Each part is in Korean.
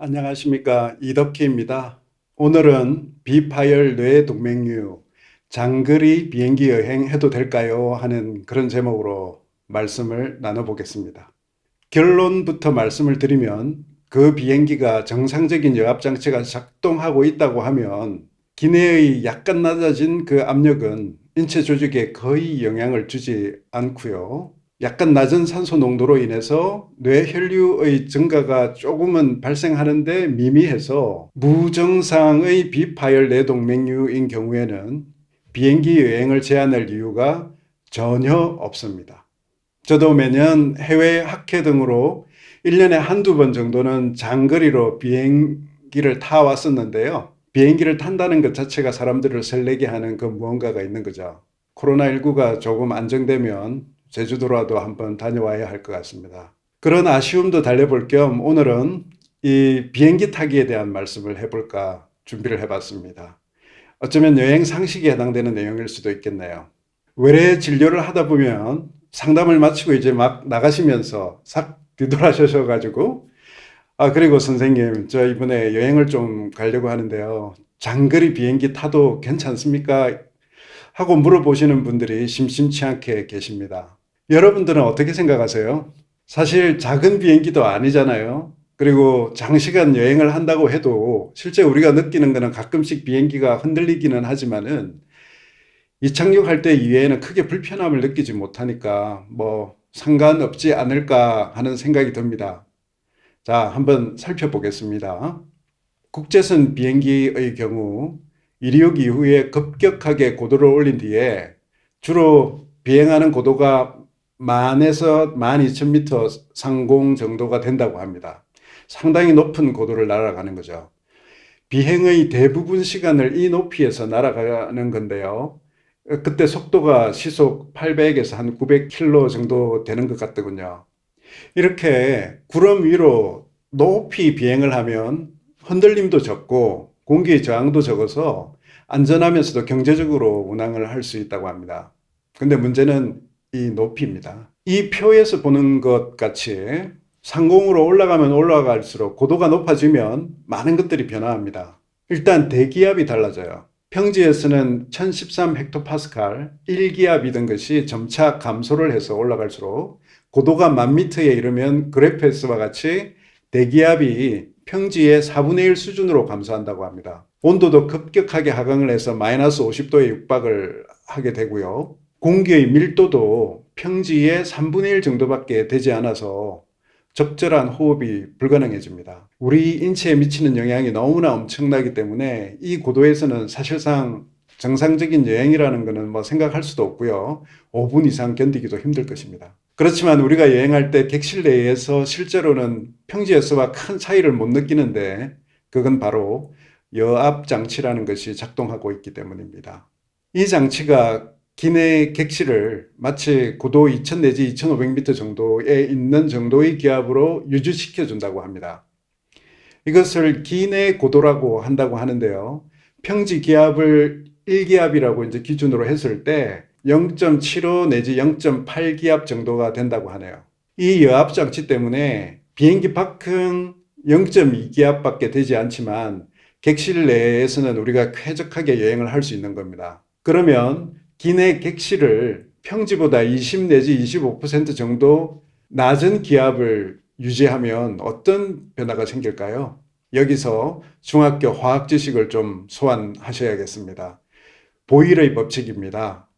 안녕하십니까 이덕희입니다. 오늘은 비파열 뇌 동맥류 장거리 비행기 여행 해도 될까요? 하는 그런 제목으로 말씀을 나눠보겠습니다. 결론부터 말씀을 드리면 그 비행기가 정상적인 여압 장치가 작동하고 있다고 하면 기내의 약간 낮아진 그 압력은 인체 조직에 거의 영향을 주지 않고요. 약간 낮은 산소 농도로 인해서 뇌혈류의 증가가 조금은 발생하는데 미미해서 무정상의 비파열 뇌동맥류인 경우에는 비행기 여행을 제한할 이유가 전혀 없습니다. 저도 매년 해외 학회 등으로 1년에 한두 번 정도는 장거리로 비행기를 타 왔었는데요. 비행기를 탄다는 것 자체가 사람들을 설레게 하는 그 무언가가 있는 거죠. 코로나19가 조금 안정되면 제주도라도 한번 다녀와야 할 것 같습니다. 그런 아쉬움도 달래볼 겸 오늘은 이 비행기 타기에 대한 말씀을 해볼까 준비를 해봤습니다. 어쩌면 여행 상식에 해당되는 내용일 수도 있겠네요. 외래 진료를 하다 보면 상담을 마치고 이제 막 나가시면서 싹 뒤돌아셔가지고 아 그리고 선생님 저 이번에 여행을 좀 가려고 하는데요. 장거리 비행기 타도 괜찮습니까? 하고 물어보시는 분들이 심심치 않게 계십니다. 여러분들은 어떻게 생각하세요? 사실 작은 비행기도 아니잖아요. 그리고 장시간 여행을 한다고 해도 실제 우리가 느끼는 것은 가끔씩 비행기가 흔들리기는 하지만은 이 착륙할 때 이외에는 크게 불편함을 느끼지 못하니까 뭐 상관없지 않을까 하는 생각이 듭니다. 자, 한번 살펴보겠습니다. 국제선 비행기의 경우 이륙 이후에 급격하게 고도를 올린 뒤에 주로 비행하는 고도가 만에서 12,000m 상공 정도가 된다고 합니다. 상당히 높은 고도를 날아가는 거죠. 비행의 대부분 시간을 이 높이에서 날아가는 건데요. 그때 속도가 시속 800에서 한 900km 정도 되는 것 같더군요. 이렇게 구름 위로 높이 비행을 하면 흔들림도 적고 공기의 저항도 적어서 안전하면서도 경제적으로 운항을 할 수 있다고 합니다. 근데 문제는 이 높이입니다. 이 표에서 보는 것 같이 상공으로 올라가면 올라갈수록 고도가 높아지면 많은 것들이 변화합니다. 일단 대기압이 달라져요. 평지에서는 1013 헥토파스칼 1기압이던 것이 점차 감소를 해서 올라갈수록 고도가 만 미터에 이르면 그래프에서와 같이 대기압이 평지의 4분의 1 수준으로 감소한다고 합니다. 온도도 급격하게 하강을 해서 마이너스 50도에 육박을 하게 되고요. 공기의 밀도도 평지의 3분의 1 정도밖에 되지 않아서 적절한 호흡이 불가능해집니다. 우리 인체에 미치는 영향이 너무나 엄청나기 때문에 이 고도에서는 사실상 정상적인 여행이라는 것은 뭐 생각할 수도 없고요. 5분 이상 견디기도 힘들 것입니다. 그렇지만 우리가 여행할 때 객실 내에서 실제로는 평지에서와 큰 차이를 못 느끼는데 그건 바로 여압 장치라는 것이 작동하고 있기 때문입니다. 이 장치가 기내 객실을 마치 고도 2000 내지 2500m 정도에 있는 정도의 기압으로 유지시켜 준다고 합니다. 이것을 기내 고도라고 한다고 하는데요. 평지 기압을 1기압이라고 이제 기준으로 했을 때 0.75 내지 0.8기압 정도가 된다고 하네요. 이 여압 장치 때문에 비행기 밖은 0.2기압밖에 되지 않지만 객실 내에서는 우리가 쾌적하게 여행을 할 수 있는 겁니다. 그러면 기내 객실을 평지보다 20 내지 25% 정도 낮은 기압을 유지하면 어떤 변화가 생길까요? 여기서 중학교 화학 지식을 좀 소환하셔야겠습니다. 보일의 법칙입니다.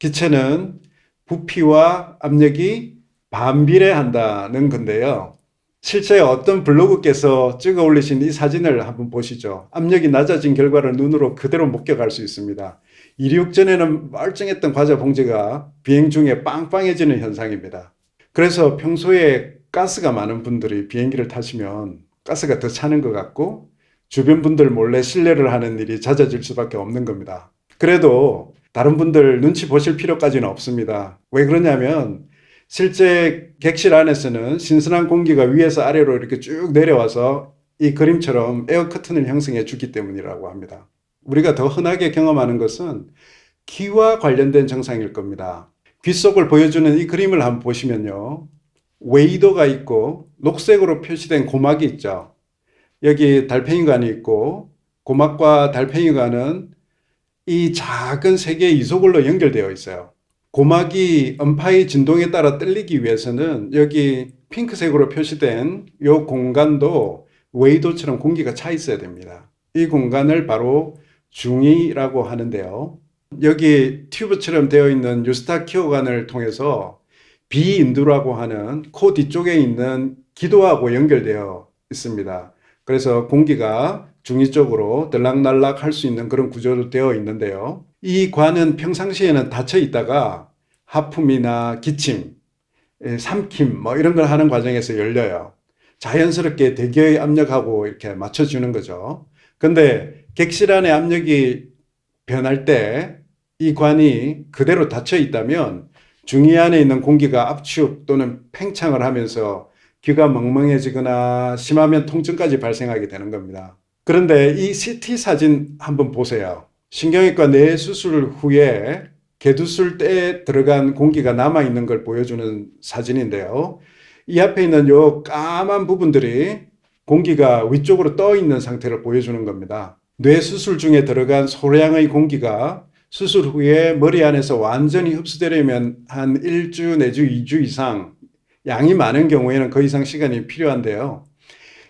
기체는 부피와 압력이 반비례한다는 건데요. 실제 어떤 블로그께서 찍어 올리신 이 사진을 한번 보시죠. 압력이 낮아진 결과를 눈으로 그대로 목격할 수 있습니다. 이륙 전에는 멀쩡했던 과자 봉지가 비행 중에 빵빵해지는 현상입니다. 그래서 평소에 가스가 많은 분들이 비행기를 타시면 가스가 더 차는 것 같고 주변 분들 몰래 신뢰를 하는 일이 잦아질 수밖에 없는 겁니다. 그래도 다른 분들 눈치 보실 필요까지는 없습니다. 왜 그러냐면 실제 객실 안에서는 신선한 공기가 위에서 아래로 이렇게 쭉 내려와서 이 그림처럼 에어 커튼을 형성해 주기 때문이라고 합니다. 우리가 더 흔하게 경험하는 것은 귀와 관련된 증상일 겁니다. 귀 속을 보여주는 이 그림을 한번 보시면요. 웨이도가 있고 녹색으로 표시된 고막이 있죠. 여기 달팽이관이 있고 고막과 달팽이관은 이 작은 세 개의 이소골로 연결되어 있어요. 고막이 음파의 진동에 따라 떨리기 위해서는 여기 핑크색으로 표시된 이 공간도 웨이도처럼 공기가 차 있어야 됩니다. 이 공간을 바로 중이라고 하는데요. 여기 튜브처럼 되어 있는 유스타키오관을 통해서 비인두라고 하는 코 뒤쪽에 있는 기도하고 연결되어 있습니다. 그래서 공기가 중위 쪽으로 들락날락 할 수 있는 그런 구조로 되어 있는데요. 이 관은 평상시에는 닫혀 있다가 하품이나 기침, 예, 삼킴 뭐 이런 걸 하는 과정에서 열려요. 자연스럽게 대기의 압력하고 이렇게 맞춰주는 거죠. 근데 객실 안의 압력이 변할 때 이 관이 그대로 닫혀 있다면 중위 안에 있는 공기가 압축 또는 팽창을 하면서 귀가 멍멍해지거나 심하면 통증까지 발생하게 되는 겁니다. 그런데 이 CT 사진 한번 보세요. 신경외과 뇌 수술 후에 개두술 때에 들어간 공기가 남아 있는 걸 보여주는 사진인데요. 이 앞에 있는 요 까만 부분들이 공기가 위쪽으로 떠 있는 상태를 보여주는 겁니다. 뇌 수술 중에 들어간 소량의 공기가 수술 후에 머리 안에서 완전히 흡수되려면 한 1주 내주 2주 이상 양이 많은 경우에는 그 이상 시간이 필요한데요.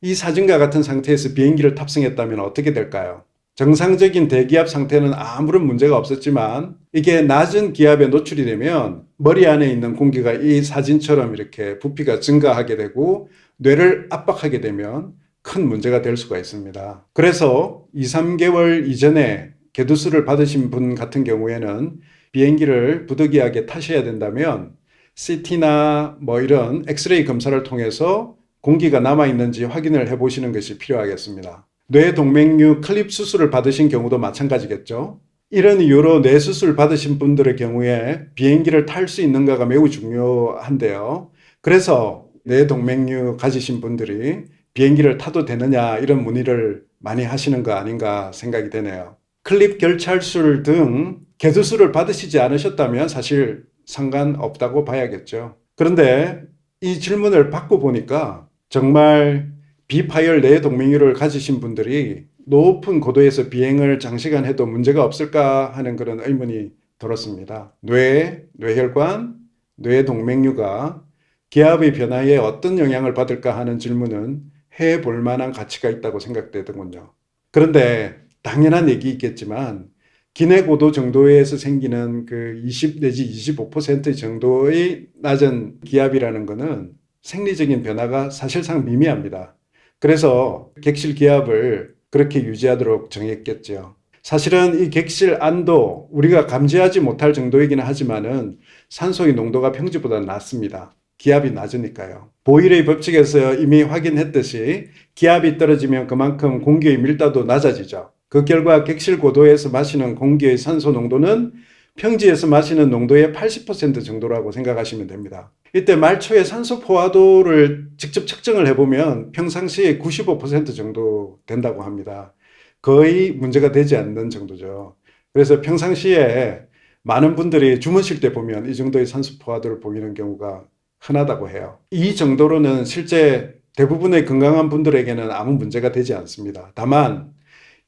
이 사진과 같은 상태에서 비행기를 탑승했다면 어떻게 될까요? 정상적인 대기압 상태는 아무런 문제가 없었지만 이게 낮은 기압에 노출이 되면 머리 안에 있는 공기가 이 사진처럼 이렇게 부피가 증가하게 되고 뇌를 압박하게 되면 큰 문제가 될 수가 있습니다. 그래서 2, 3개월 이전에 개두수를 받으신 분 같은 경우에는 비행기를 부득이하게 타셔야 된다면 CT나 뭐 이런 엑스레이 검사를 통해서 공기가 남아 있는지 확인을 해 보시는 것이 필요하겠습니다. 뇌동맥류 클립 수술을 받으신 경우도 마찬가지겠죠. 이런 이유로 뇌 수술 받으신 분들의 경우에 비행기를 탈 수 있는가가 매우 중요한데요. 그래서 뇌동맥류 가지신 분들이 비행기를 타도 되느냐 이런 문의를 많이 하시는 거 아닌가 생각이 되네요. 클립 결찰술 등 개두술을 받으시지 않으셨다면 사실 상관없다고 봐야겠죠. 그런데 이 질문을 받고 보니까 정말 비파열 내 동맹유를 가지신 분들이 높은 고도에서 비행을 장시간 해도 문제가 없을까 하는 그런 의문이 들었습니다. 뇌, 뇌혈관, 뇌 동맥류가 기압의 변화에 어떤 영향을 받을까 하는 질문은 해 볼 만한 가치가 있다고 생각되더군요. 그런데 당연한 얘기 있겠지만 기내 고도 정도에서 생기는 그 20 내지 25% 정도의 낮은 기압이라는 것은 생리적인 변화가 사실상 미미합니다. 그래서 객실 기압을 그렇게 유지하도록 정했겠죠. 사실은 이 객실 안도 우리가 감지하지 못할 정도이기는 하지만은 산소의 농도가 평지보다 낮습니다. 기압이 낮으니까요. 보일의 법칙에서 이미 확인했듯이 기압이 떨어지면 그만큼 공기의 밀도도 낮아지죠. 그 결과 객실 고도에서 마시는 공기의 산소 농도는 평지에서 마시는 농도의 80% 정도라고 생각하시면 됩니다. 이때 말초의 산소 포화도를 직접 측정을 해보면 평상시에 95% 정도 된다고 합니다. 거의 문제가 되지 않는 정도죠. 그래서 평상시에 많은 분들이 주무실 때 보면 이 정도의 산소 포화도를 보이는 경우가 흔하다고 해요. 이 정도로는 실제 대부분의 건강한 분들에게는 아무 문제가 되지 않습니다. 다만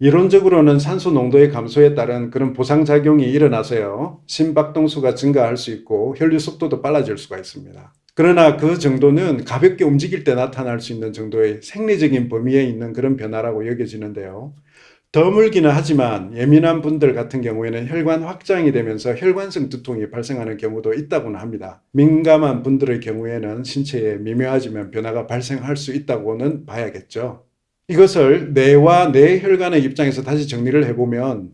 이론적으로는 산소 농도의 감소에 따른 그런 보상작용이 일어나서요. 심박동수가 증가할 수 있고 혈류 속도도 빨라질 수가 있습니다. 그러나 그 정도는 가볍게 움직일 때 나타날 수 있는 정도의 생리적인 범위에 있는 그런 변화라고 여겨지는데요. 드물기는 하지만 예민한 분들 같은 경우에는 혈관 확장이 되면서 혈관성 두통이 발생하는 경우도 있다고는 합니다. 민감한 분들의 경우에는 신체에 미묘하지만 변화가 발생할 수 있다고는 봐야겠죠. 이것을 뇌와 뇌혈관의 입장에서 다시 정리를 해보면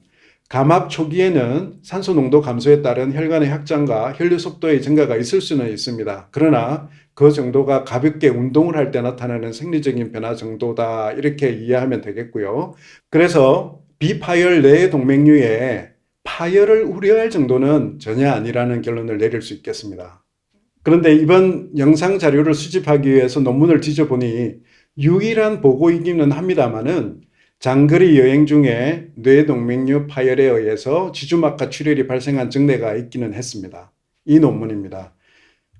감압 초기에는 산소 농도 감소에 따른 혈관의 확장과 혈류 속도의 증가가 있을 수는 있습니다. 그러나 그 정도가 가볍게 운동을 할 때 나타나는 생리적인 변화 정도다 이렇게 이해하면 되겠고요. 그래서 비파열 뇌 동맥류에 파열을 우려할 정도는 전혀 아니라는 결론을 내릴 수 있겠습니다. 그런데 이번 영상 자료를 수집하기 위해서 논문을 뒤져보니 유일한 보고이기는 합니다만은 장거리 여행 중에 뇌동맥류 파열에 의해서 지주막하 출혈이 발생한 증례가 있기는 했습니다. 이 논문입니다.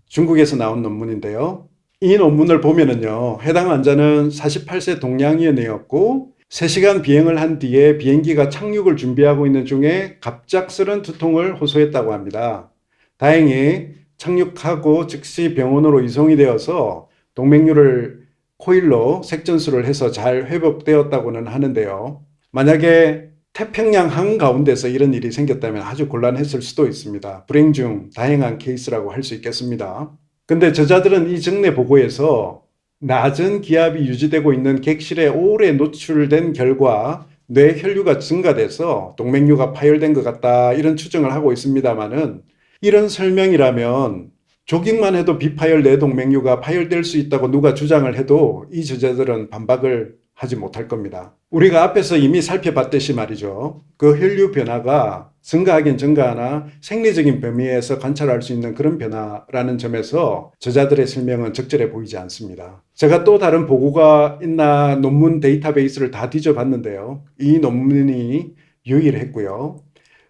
중국에서 나온 논문인데요. 이 논문을 보면은요, 해당 환자는 48세 동양인이었고, 3시간 비행을 한 뒤에 비행기가 착륙을 준비하고 있는 중에 갑작스런 두통을 호소했다고 합니다. 다행히 착륙하고 즉시 병원으로 이송이 되어서 동맥류를 코일로 색전수를 해서 잘 회복되었다고는 하는데요. 만약에 태평양 한가운데서 이런 일이 생겼다면 아주 곤란했을 수도 있습니다. 불행 중 다행한 케이스라고 할 수 있겠습니다. 근데 저자들은 이 정례 보고에서 낮은 기압이 유지되고 있는 객실에 오래 노출된 결과 뇌 혈류가 증가돼서 동맥류가 파열된 것 같다 이런 추정을 하고 있습니다만은 이런 설명이라면 조깅만 해도 비파열 뇌동맥류가 파열될 수 있다고 누가 주장을 해도 이 저자들은 반박을 하지 못할 겁니다. 우리가 앞에서 이미 살펴봤듯이 말이죠. 그 혈류 변화가 증가하긴 증가하나 생리적인 범위에서 관찰할 수 있는 그런 변화라는 점에서 저자들의 설명은 적절해 보이지 않습니다. 제가 또 다른 보고가 있나 논문 데이터베이스를 다 뒤져봤는데요. 이 논문이 유일했고요.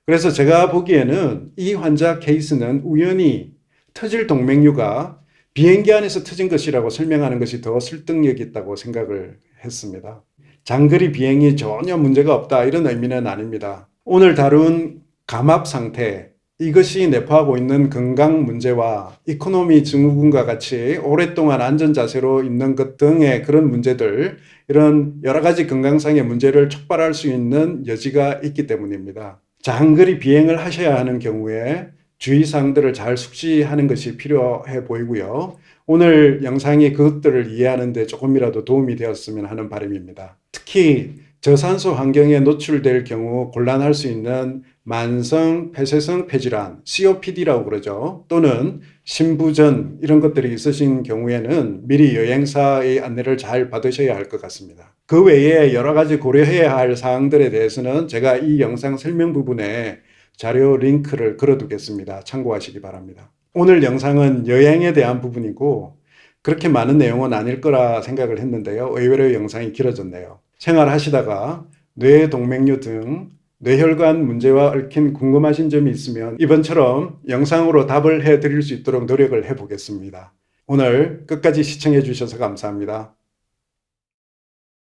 그래서 제가 보기에는 이 환자 케이스는 우연히 터질 동맥류가 비행기 안에서 터진 것이라고 설명하는 것이 더 설득력이 있다고 생각을 했습니다. 장거리 비행이 전혀 문제가 없다 이런 의미는 아닙니다. 오늘 다룬 감압 상태 이것이 내포하고 있는 건강 문제와 이코노미 증후군과 같이 오랫동안 안전 자세로 있는 것 등의 그런 문제들 이런 여러 가지 건강상의 문제를 촉발할 수 있는 여지가 있기 때문입니다. 장거리 비행을 하셔야 하는 경우에 주의사항들을 잘 숙지하는 것이 필요해 보이고요. 오늘 영상이 그것들을 이해하는데 조금이라도 도움이 되었으면 하는 바람입니다. 특히 저산소 환경에 노출될 경우 곤란할 수 있는 만성 폐쇄성 폐질환, COPD라고 그러죠. 또는 신부전 이런 것들이 있으신 경우에는 미리 여행사의 안내를 잘 받으셔야 할 것 같습니다. 그 외에 여러 가지 고려해야 할 사항들에 대해서는 제가 이 영상 설명 부분에 자료 링크를 걸어두겠습니다. 참고하시기 바랍니다. 오늘 영상은 여행에 대한 부분이고 그렇게 많은 내용은 아닐 거라 생각을 했는데요. 의외로 영상이 길어졌네요. 생활하시다가 뇌 동맥류 등 뇌혈관 문제와 얽힌 궁금하신 점이 있으면 이번처럼 영상으로 답을 해 드릴 수 있도록 노력을 해 보겠습니다. 오늘 끝까지 시청해 주셔서 감사합니다.